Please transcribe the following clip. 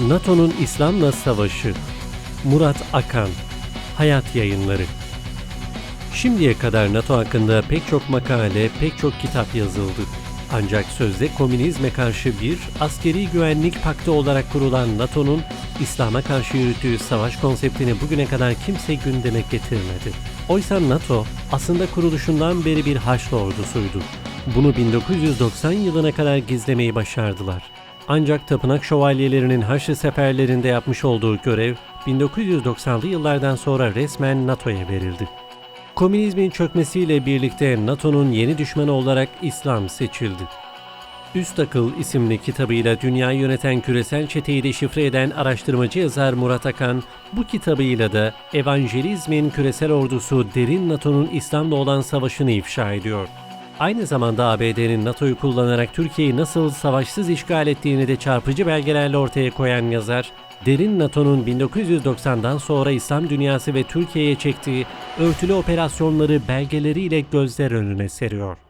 NATO'nun İslam'la savaşı. Murat Akan. Hayat Yayınları. Şimdiye kadar NATO hakkında pek çok makale, pek çok kitap yazıldı. Ancak sözde komünizme karşı bir askeri güvenlik paktı olarak kurulan NATO'nun İslam'a karşı yürüttüğü savaş konseptini bugüne kadar kimse gündeme getirmedi. Oysa NATO aslında kuruluşundan beri bir Haçlı ordusuydu. Bunu 1990 yılına kadar gizlemeyi başardılar. Ancak tapınak şövalyelerinin Haçlı seferlerinde yapmış olduğu görev 1990'lı yıllardan sonra resmen NATO'ya verildi. Komünizmin çökmesiyle birlikte NATO'nun yeni düşmanı olarak İslam seçildi. Üst Akıl isimli kitabıyla dünyayı yöneten küresel çeteyi deşifre eden araştırmacı yazar Murat Akan, bu kitabıyla da evangelizmin küresel ordusu derin NATO'nun İslam'la olan savaşını ifşa ediyor. Aynı zamanda ABD'nin NATO'yu kullanarak Türkiye'yi nasıl savaşsız işgal ettiğini de çarpıcı belgelerle ortaya koyan yazar, derin NATO'nun 1990'dan sonra İslam dünyası ve Türkiye'ye çektiği örtülü operasyonları belgeleriyle gözler önüne seriyor.